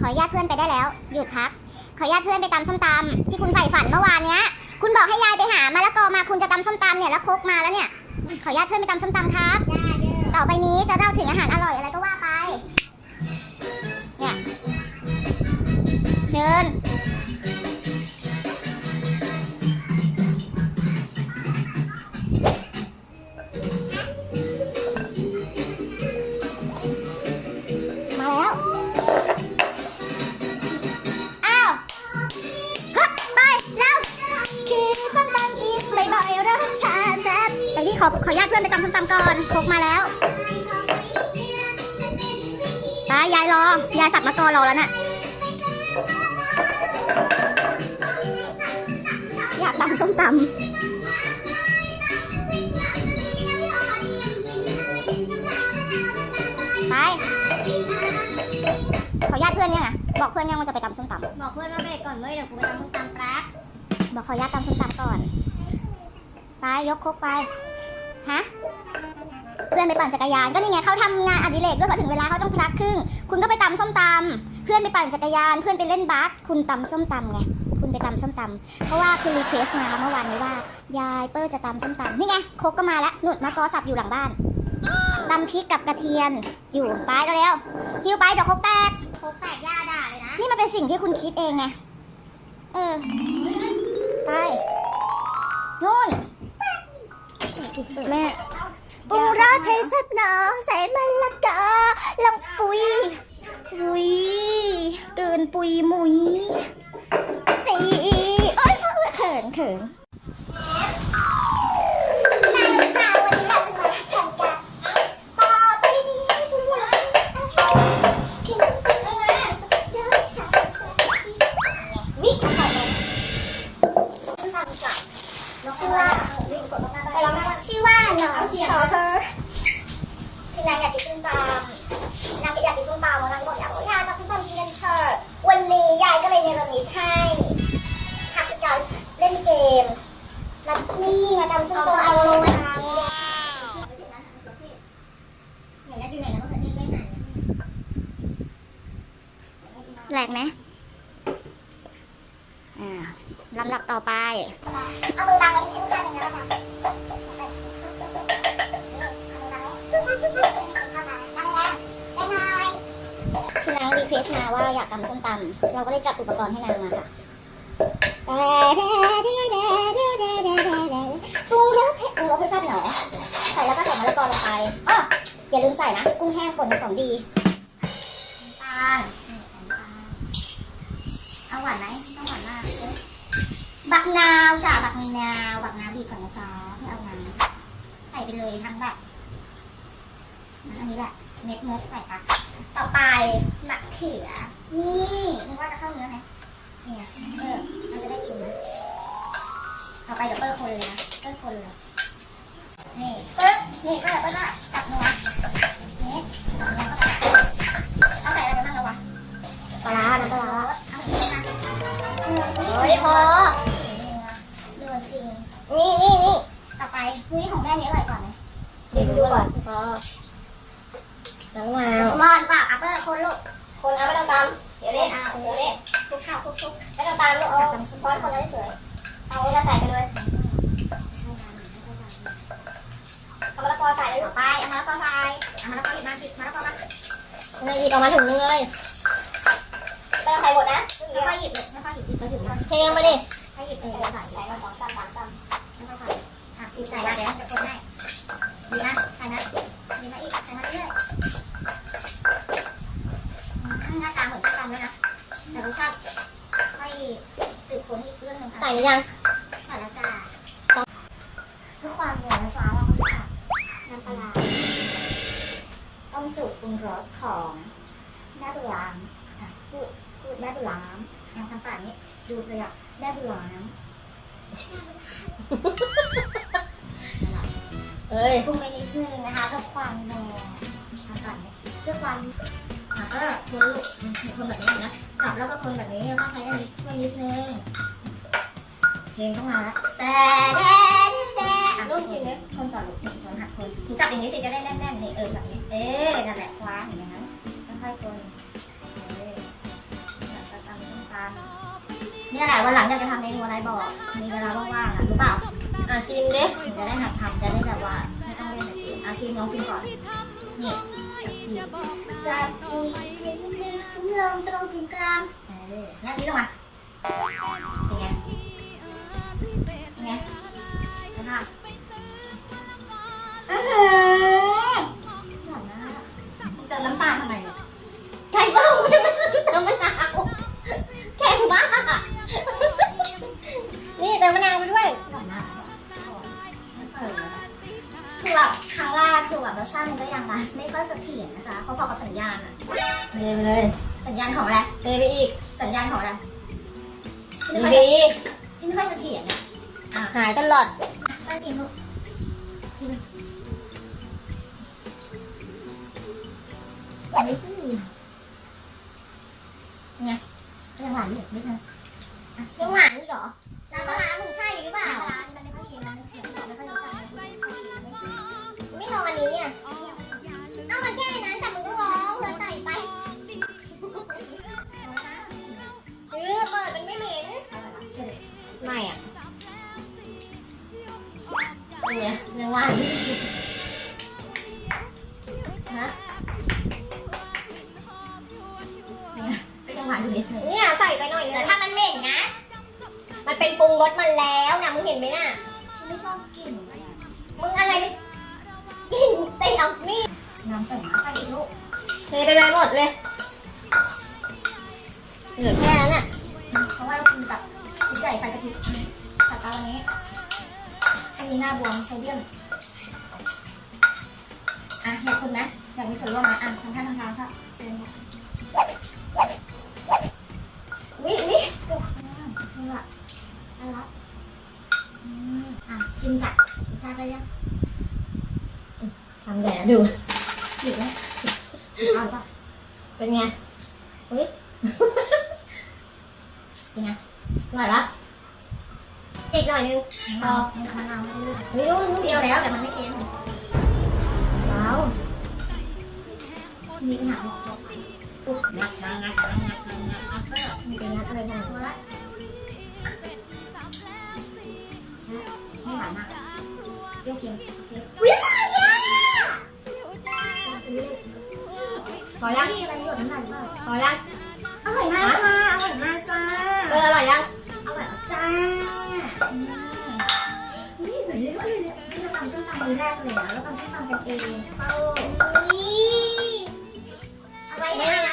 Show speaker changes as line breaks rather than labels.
ขออนุญาตเพื่อนไปได้แล้ว หยุดพัก ขออนุญาตเพื่อนไปตำส้มตำที่คุณใฝ่ฝันเมื่อวานเนี้ย คุณบอกให้ยายไปหามะละกอมาคุณจะตำส้มตำเนี่ยแล้วครกมาแล้วเนี่ย ขออนุญาตเพื่อนไปตำส้มตำครับ ต่อไปนี้จะเล่าถึงอาหารอร่อยอะไรก็ว่าไป เนี่ย เชิญ ส้มตำก่อนครกมาแล้วไปยายรอยายสับมะกอรอแล้วน่ะ อยากตำส้มตำไปขออนุญาตเพื่อนยังอะ บอกเพื่อนยังว่าจะไปตำส้มตำ
บอกเพื่อนว่าเบรกก่อนเว้ยเดี๋ยวกูไปตำส้มตำแป๊บ
บอกขออนุญาตตำส้มตำก่อน ไปยกครกไป ฮะ เพื่อนไปปั่นจักรยาน ก็นี่ไงเขาทำงานอดิเรกด้วยพอถึงเวลาเขาต้องพลักครึ่ง คุณก็ไปตำส้มตำเพื่อนไปปั่นจักรยาน เพื่อนไปเล่นบาส คุณตำส้มตำไง คุณไปตำส้มตำเพราะว่าคุณรีเควสต์มาเมื่อวานนี้ว่า ยายเปิ้ลจะตำส้มตำนี่ไงครกก็มาแล้วนุ่นมะกอสับอยู่หลังบ้านตำพริกกับกระเทียมอยู่ไปก็เร็วคิวไปเดี๋ยวครกแตก
โคกแตกย่าด่าเลยนะ
นี่มันเป็นสิ่งที่คุณคิดเองไง เออ ไป นู่น แม่ปูราเทสับหนอใส่มะละกอลงปุยปุยเกินปุยมุย ชื่อว่าไปลองนะชื่อว่าน้องชอเธอคือนางอยากกินส้มตำนางก็อยากกินส้มตำแล้วนางก็บอกอยากอยากทำส้มตำกินกันเถอะวันนี้ยายก็เลยเนรมิตให้ทำจากการเล่นเกมแล้วนี่มาทำส้มตำเอาลงมา
ไหนนะอยู่ไหนแล้วมันนี่ไม่หาย
แหลกไหมอ่า ลำดับต่อไป เอามือบังไว้ที่ข้างหนึ่งแล้วกันคือนางรีเควส์มาว่าอยากทำส้มตำเราก็เลยจัดอุปกรณ์ให้นางมาค่ะปรุงรสปรุงรสคือแซ่บหนอใส่แล้วก็ใส่มะละกอลงไปอ๋ออย่าลืมใส่นะ กุ้งแห้งป่นของดีน้ำตาลเอาหวานไหมต้องหวานมากเอ๊ะบัก นาวจ้ะบักนาวบักนาวบีบก่อนนะจ๊ะไม่เอาน้ำใส่ไปเลยทั้งแบบอันนี้แหละเม็ดมดใส่ค่ะต่อไปมะเขือ นี่นึกว่าจะเข้าเนื้อไหมเนี่ยเออมันจะได้กินนะต่อไปเดี๋ยวเปิ้ลคนเลยนะเปิ้ลคนเลยนี่เปิ้ลนี่เปิ้ลเปิ้ลก็ตักนัวนี่เอาใส่อะไรบ้างล้วะปลาร้าน้ำปลาร้าเอาไปนะ
เฮ้ยพอ
เดือ นี่นี่นี่ต่อไปนี่ของแม่นี้อร่อยกว่าไหม
ดีดูก่อนพอน้ำมาว
สมอนเปล่าอัปเปอร์คนลูก
คนเอาไม่ต้องตำเดี๋ยวนี้
อ่า
เดี๋ยวนี้
คลุกข้าวคลุกคลุก
ไม่ต้องตำลูกเอาช้อนคนนั้นเฉยเอาจะใส่ไปเลยเอามะละกอใส่เลยลูก
ไปเอามะละกอใส่เอามะละกอหยิบมาสิมะละกอมา
ไม่หยิบออกมาถุงนึงเลยไม่ต้องใส่หมดนะ
ไม่ค่อยหยิบเลยไม่ค่อยหยิบที่เขาหยิบมา
เทลงไปดิ
ให้หยิบเออใส่
ใส่มาสองตำสามตำ
ไม่ค่อยใส่ อะสิใส่มาเดี๋ยวจะคนให้ดีนะใส่นะดีมาอีกใส่มาเรื่อยหน้าตาเหมือนส้มตำเลยนะแต่รสชาติค่อยสืบค้นอีกเรื่องหนึงค่ะ
ใส่หรือยัง
ใส่แล้วจ้าเพื่อความเหนือฟ้าเราก็จะน้ำปลาร้าต้มสูตรปรุงรสของแม่บุญล้างอะพูดพูดแม่บุญล้างลองทำปากนี้ดูเลยอะแม่บุญล้าง
เฮ้ย
ปรุงไปนิดนึงนะคะเพื่อความนัวทำก่อนเนี่ยเพื่อความอะก็คนลูกคนแบบนี้นะกลับแล้วก็คนแบบนี้แล้วก็ใช้อันนี้ช่วยนิดนึงเพลงต้องมาแล้วแต่แต่แต่อะ
ลูกชิ้นนี้
คนก่อนลูกคนหัดคนจับอย่างนี้สิจะได้แน่นๆนี่เออแบบนี้เออนั่นแหละคว้าอย่างนั้นค่อยๆคนเออเนี่ยแหละวันหลังอยากจะทำเมนูอะไรบอกมีเวลาว่างๆอะรู้เปล่า อะชิมดิถึงจะได้หัดทำจะได้แบบว่าไม่ต้องเล่นแต่เกมอะชิมลองชิมก่อน นี่จับจี
จับจีเป็นเรื่องลงตรงกึ่งกลาง
เออแล้วนี่ลงมาเป็นไงเป็นไงใช่ค่ะ คือแบบรสชาติมันก็ยังนะไม่ค่อยเสถียรนะคะเพราะพอกับสัญญาณอะ
เทไปเลย
สัญญาณของอะไร
เทไปอีก
สัญญาณของอะไรที่ไม่
ดี
ค่อย
ดี
ที่ไม่ค่อยเสถียรเนี่ยอะ
หายตลอด
ก็ชิมลูกชิมเฮ้ยไงยังหวานอยู่นิดนึง ฮะเป็นไงก็ยังหวานอยู่นิดนึง
เนี่ยใส่ไปหน่อยนึ
แต่
ง
ถ้ามันเหม็นนะ
มันเป็นปรุงรสมันแล้วนะมึงเห็นไหมน่ะ
ไม่ชอบกลิ่น
มึงอะไรไม่กินเต็มนี่
น้ำเจ๋งนะใส่อีกลูก
เทไปไปหมดเลยเหลือแค่นั้นน่ะ
เพราะว่าเรากินกับชุดใหญ่ไฟกระพริบผัดปลาวันนี้อันนี้หน้าบวมโซเดียม อะเหตุผลนะ อยากมีส่วนร่วมไหมอะทางท่านทางทางค่ะเชิญค่ะวิวิโอ้โหนี่แหละได้ละอะชิมจ้ะทานไปยัง
ทำแดดดู
หยุดไหมเอาจ้ะ
เป็นไงเฮ้ย
เป็นไง
อร่อยปะอีกหน่อยนึง
พอมะนาวไม่ได้เฮ้
ย
เดีรี้
ย
ว
แล้
วแต่มันไม่เค็ม
ว้าว
มีปัญหาบอกบอกงัดงัดงัดงัดงัดงัดงัดเปรี้ยว
มีเป็นงัดอะไรบ้าง
พอละไม่หวานมากเยวเค็มวิลายา
พอยัง
นี่อะไรหยดน้ำลายเปล่า
พอยัง
อร่อยมากค่ะอร่อยมากจ้า
เอออร่อยยัง
อร่อยจ้านี่เหมือนเรื่องเลยเนี่ยนี่เราตำส้มตำมือแรกเลยนะเราตำส้มตำกันเองเป้า อ